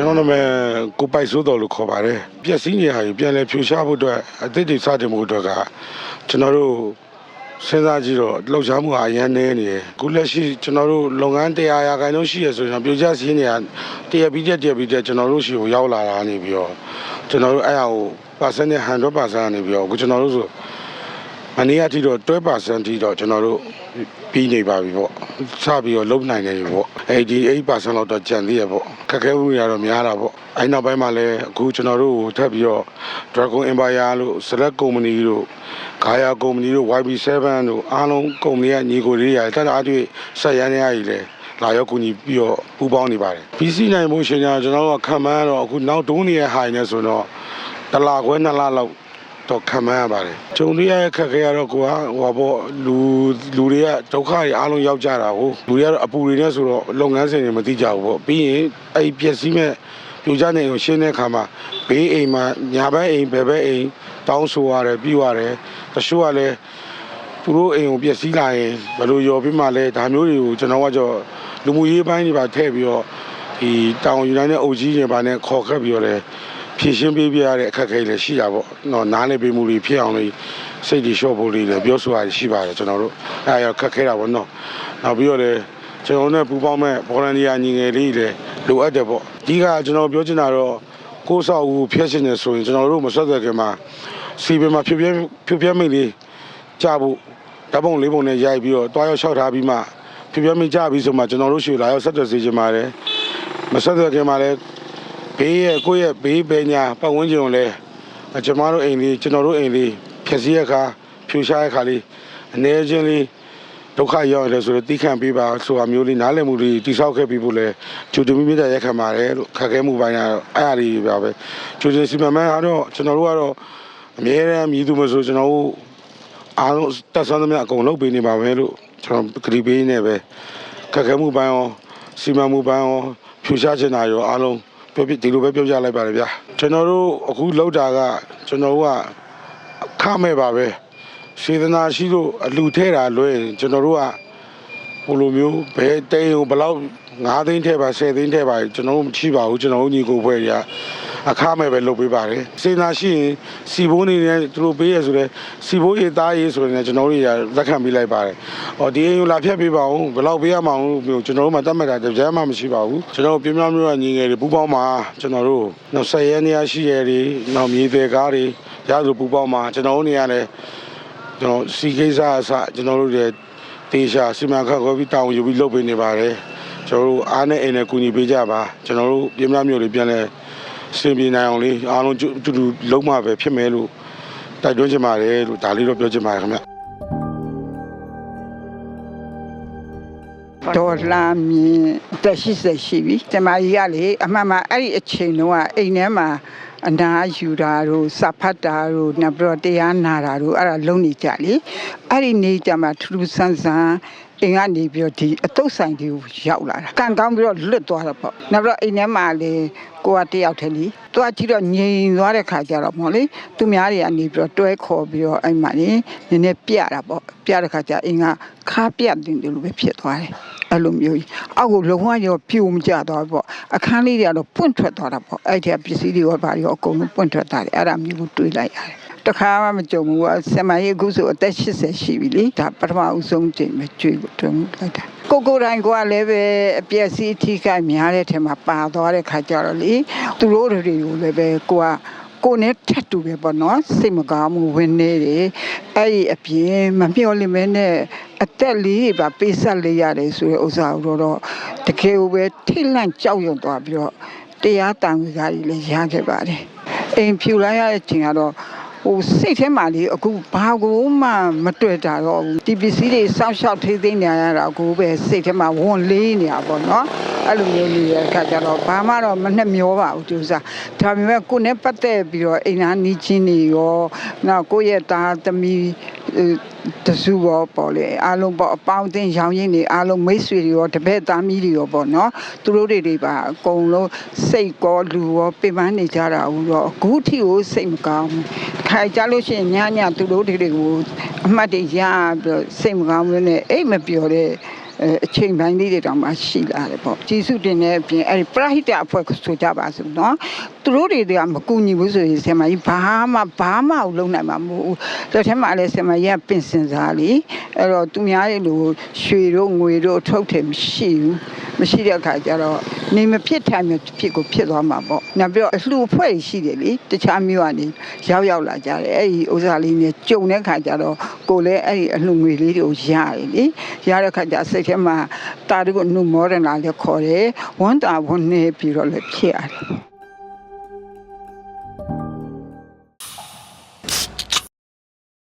ကျွန်တော်နာမည်ကိုပိုက်စိုးတော်လို့ခေါ်ပါတယ်ပျက်စီးနေဟာကြီးပြန်လဲဖြူရှားဖို့အတွက်အသစ်တွေစတင်မှုအတွက်ကကျွန်တော်တို့စဉ်းစားကြည့်တော့လှုပ်ရှားမှုဟာအရင်နေနေတယ်အခုလက်ရှိကျွန်တော်တို့လုပ်ငန်းတရားရာခိုင်နှုန်းရှိရဆိုရင်ပြိုကျစည်းနေတာတရပြီးတက်တရပြီးတက်ကျွန်တော်တို့ရှိကိုရောက်လာတာနေပြီးတော့ကျွန်တော်တို့အဲ့ဟာကို percent နဲ့100%နေပြီးတော့အခုကျွန်တော်တို့ဆို မနေ့ကအထိတော့12%ထိတော့ကျွန်တော်တို့ပြီးနေပါပြီပေါ့စပြီးတော့လုံနိုင်နေပြီပေါ့အဲဒီ8%လောက်တော့ကျန်သေးရပေါ့ခက်ခဲမှုတွေကတော့များတာပေါ့အဲနောက်ပိုင်းမှာလည်းအခုကျွန်တော်တို့ကိုထပ်ပြီးတော့ Dragon Empire လို့ Select Company လို့ Gaia Company လို့ YB7 လို့အားလုံးကုမ္ပဏီကညီကိုလေးရတယ်တတ်တာအတွေ့ဆက်ရမ်းနေရည်လေလာရောက်ကူညီပြီးတော့ပူးပေါင်းနေပါတယ် PC နိုင်မှုရှင်ညာကျွန်တော်တို့ကခံမှန်းတော့အခုနောက်တိုးနေတဲ့ဟိုင်နေဆိုတော့တစ်လခွဲနှစ်လလောက် တော့ခံမှန်းရပါတယ်။ဂျုံလေးရဲ့ခက်ခဲရတော့ကိုကဟိုဘောလူလူတွေကဒုက္ခတွေအားလုံးရောက်ကြတာကိုလူတွေကတော့အပူတွေနဲ့ဆိုတော့လုပ်ငန်းစဉ်တွေမသိကြဘူးပေါ့။ပြီးရင်အဲ့ဒီပျက်စီးမဲ့ပြိုကျနေကိုရှင်းတဲ့အခါမှာဘေးအိမ်မှာညာဘက်အိမ်ဘယ်ဘက်အိမ်တောင်းဆိုရတယ်ပြီးရတယ်။တချို့ကလည်းသူတို့အိမ်ကိုပျက်စီးလာရင်ဘယ်လိုရောပြီးမှလဲဒါမျိုးတွေကိုကျွန်တော်ကကြောလူမှုရေးပိုင်းတွေပါထည့်ပြီးတော့ဒီတောင်ယူနိုင်တဲ့အုပ်ကြီးတွေပါနဲ့ခေါ်ခက်ပြီးတော့လဲ ဖြည့်ရှင်းပေးပြရတဲ့အခက်အခဲတွေရှိတာပေါ့နော်နားလည်ပေးမှုတွေဖြစ်အောင်လို့စိတ်တွေလျှော့ဖို့တွေလည်းပြောဆိုရရှိပါတယ်ကျွန်တော်တို့အဲအရခက်ခဲတာပေါ့နော်နောက်ပြီးတော့လည်းကျွန်တော်တို့နဲ့ပူးပေါင်းမဲ့ဗော်လန်တီယာညီငယ်လေးတွေလည်းလိုအပ်တယ်ပေါ့ဒီကကျွန်တော်ပြောချင်တာတော့ကိုယ်ဆောက်ဦးဖျက်ရှင်နေဆိုရင်ကျွန်တော်တို့မဆက်သက်ခင်မှာစီပင်မှာဖြူပြဲဖြူပြဲမိတ်လေးကြဖို့ဓာတ်ပုံလေးပုံနဲ့ရိုက်ပြီးတော့တွားရောက်လျှောက်ထားပြီးမှဖြူပြဲမိတ်ကြပြီးဆိုမှကျွန်တော်တို့ရှူလာရောက်ဆက်သွယ်စေချင်ပါတယ်မဆက်သွယ်ခင်မှာလည်း ဘေးရဲ့ကိုယ့်ရဲ့ဘေးပညာပတ်ဝန်းကျင်ကိုလည်းအကျမတို့အိမ်လေးကျွန်တော်တို့အိမ်လေးဖြည့်စည်းရခါဖြူရှားရခါလေးအနေချင်းလေးဒုက္ခရောက်ရတယ်ဆိုတော့တိခန့်ပေးပါဆိုတာမျိုးလေးနားလည်မှုလေးတိဆောက်ခဲ့ပြီးဖို့လဲကျူတမီမြတ်ရက်ခံပါတယ်လို့ခက်ခဲမှုပိုင်းကတော့အဲ့အရာလေးပါပဲကျူတင်စီမံမှန်းကတော့ကျွန်တော်တို့ကတော့အမြဲတမ်းမြည်သူမဆိုကျွန်တော်တို့အားလုံးတက်ဆန်းသမျှအကုန်လုပ်ပေးနေပါမယ်လို့ကျွန်တော်ကြည်ပေးနေပဲခက်ခဲမှုပိုင်းရောစီမံမှုပိုင်းရောဖြူရှားချင်တာရောအားလုံး ပြောပြဒီလိုပဲပြောပြလိုက်ပါတယ်ဗျာကျွန်တော်တို့အခုလောက်တာကကျွန်တော်တို့ကခမဲ့ပါပဲစေတနာရှိလို့အလူထဲတာလွဲရင်ကျွန်တော်တို့ကဟိုလိုမျိုးဘယ်တိန်ကိုဘယ်လောက်9သိန်းထဲပါ10သိန်းထဲပါကျွန်တော်တို့မရှိပါဘူးကျွန်တော်တို့ညီကိုဖွဲ့ရ အခမဲ့ပဲလုပ်ပေးပါတယ်စေတနာရှိရင်စီဘိုးနေနဲ့သူတို့ပေးရဆိုလဲစီဘိုးရေးသားရေးဆိုရင်ကျွန်တော်တို့ရလက်ခံပေးလိုက်ပါတယ်ဟောဒီအိမ်ကိုလာဖြတ်ပေးပါဦးဘယ်လောက်ပေးရမှာအောင်လို့ကျွန်တော်တို့မှတတ်မှတ်တာတကြမ်းမှမရှိပါဘူးကျွန်တော်တို့ပြင်းပြမျိုးကညီငယ်တွေပူပေါင်းမှာကျွန်တော်တို့နောက်ဆက်ရဲနေရရှိရတွေနောက်မြေသေးကားတွေရသလိုပူပေါင်းမှာကျွန်တော်တို့နေရလဲကျွန်တော်စီကိစ္စအစကျွန်တော်တို့တွေတေရှာစီမံခန့်ခွဲပြီးတောင်းယူပြီးလုပ်ပေးနေပါတယ်ကျွန်တော်တို့အားနဲ့အိမ်နဲ့ကူညီပေးကြပါကျွန်တော်တို့ပြင်းပြမျိုးတွေပြန်လဲ စင်ပြေနိုင်အောင်လေးအားလုံးအတူတူလုံးမပဲဖြစ်မယ်လို့တိုက်တွန်းချင်ပါတယ်လို့ဒါလေးတော့ပြောချင်ပါတယ်ခင်ဗျဒေါ်လာမြင်တက်ရှိဆက်ရှိပြီတမကြီးကလေအမှန်မှန်အဲ့ဒီအချိန်တုန်းကအိမ်ထဲမှာ အနာယူတာတို့စဖတ်တာတို့နောက်ပြီးတော့တရားနာတာတို့အဲ့ဒါလုံနေကြလေအဲ့ဒီနေကြမှာထူးထူးဆန်းဆန်းအိမ်ကနေပြီးတော့ဒီအတုတ်ဆိုင်တွေကိုရောက်လာတာကံကောင်းပြီးတော့လွတ်သွားတာပေါ့နောက်ပြီးတော့အိမ်ထဲမှာလေကိုကတယောက်တည်းလीသွားကြည့်တော့ငြိမ်သွားတဲ့ခါကျတော့မော်လေသူများတွေကနေပြီးတော့တွဲခေါ်ပြီးတော့အဲ့မှာနေနည်းနည်းပြတာပေါ့ပြတဲ့ခါကျအိမ်ကခါပြတင်တယ်လို့ပဲဖြစ်သွားတယ် အဲ့လိုမျိုးကြီးအောက်ကိုလုံဝရောပြိုမကျသွားဘူးပေါ့အခန်းလေးတွေကတော့ပွင့်ထွက်သွားတာပေါ့အဲ့ဒီပစ္စည်းတွေရောဘာတွေရောအကုန်လုံးပွင့်ထွက်သွားတယ်အဲ့ဒါမျိုးကိုတွေးလိုက်ရတယ်တခါမှမကြုံဘူးကဆမကြီးအခုဆိုအသက်80ရှိပြီလေဒါပထမဦးဆုံးချိန်ပဲကြွေးကိုတုံးလိုက်တာကိုကိုတိုင်းကလည်းပဲအပြည့်စည်းအထီးကများတဲ့ထဲမှာပါသွားတဲ့ခါကျတော့လေသူတို့တွေကိုလည်းပဲကိုက ကိုနဲ့ထက်တူပဲပေါ့နော်စိတ်မကောင်းမှုဝင်နေတယ်အဲ့ဒီအပြင်မမျှော်လင့်မဲနဲ့အသက်လေးပါပေးဆက်လေးရတယ်ဆိုတဲ့ဥစ္စာကိုတော့တကယ်ကိုပဲထိတ်လန့်ကြောက်ရွံ့သွားပြီးတော့တရားတန်ခွေကားကြီးလည်းရခဲ့ပါတယ်အိမ်ဖြူလိုက်ရတဲ့အချိန်ကတော့ ဟိုစိတ်ထဲမှာလေအခုဘာကိုမှမတွေ့တာတော့ဘူးဒီပစ္စည်းတွေစောင့်ရှောက်ထိသိမ်းနေရတာကိုပဲစိတ်ထဲမှာဝန်လေးနေတာပေါ့နော်အဲ့လိုမျိုးလေးရတဲ့အခါကျတော့ဘာမှတော့မနှက်မျောပါဘူးသူစားဒါပေမဲ့ကိုယ်နဲ့ပတ်သက်ပြီးတော့အိမ်သားနီးချင်းတွေရောနောက်ကိုယ့်ရဲ့သားသမီးအဲ တစုရောပေါ့လေအားလုံးပေါ့အပေါင်းအသင်းရောင်ရင်းတွေအားလုံးမိတ်ဆွေတွေရောတပည့်သားမီးတွေရောပေါ့နော်သူတို့တွေတွေပါအကုန်လုံးစိတ်ကောလူရောပင်ပန်းနေကြတာဘူးတော့အခုထိကိုစိတ်မကောင်းဘူးခိုင်ကြလို့ရှိရင်ညညသူတို့တွေတွေကိုအမှတ်တွေရပြီးတော့စိတ်မကောင်းဘူးနဲ့အိတ်မပြောတဲ့ အဲအချိန်ပိုင်းလေးတွေတောင်မှရှိလာတယ်ပေါ့ကျေးဇူးတင်တဲ့အပြင်အဲဒီပရဟိတအဖွဲ့ကိုဆိုကြပါစို့နော်သူတို့တွေကမကူညီဘူးဆိုရင်ဆရာမကြီးဘာမှဘာမှမလုပ်နိုင်မှာမဟုတ်ဘူးတစ်ထက်မှလည်းဆရာမကြီးကပင်စင်စားလीအဲ့တော့သူများရဲ့လိုရွှေတို့ငွေတို့ထုတ်တယ်မရှိဘူးမရှိတဲ့အခါကျတော့ နေမဖြစ်ထိုင်မဖြစ်ကိုဖြစ်သွားမှာပေါ့နောက်ပြီးတော့အလှအဖွဲ့ရှိတယ်လေတခြားမျိုးကနေရောက်ရောက်လာကြတယ်အဲ့ဒီဥစ္စာလေးနဲ့ကြုံတဲ့ခါကျတော့ကိုယ်လည်းအဲ့ဒီအလှငွေလေးတွေကိုရတယ်လေရတဲ့ခါကျစိတ်ထဲမှာတာတို့ကနုမောဒနာလည်းခေါ်တယ်ဝမ်းတာဝမ်းနေပြီးတော့လည်းဖြစ်ရတယ်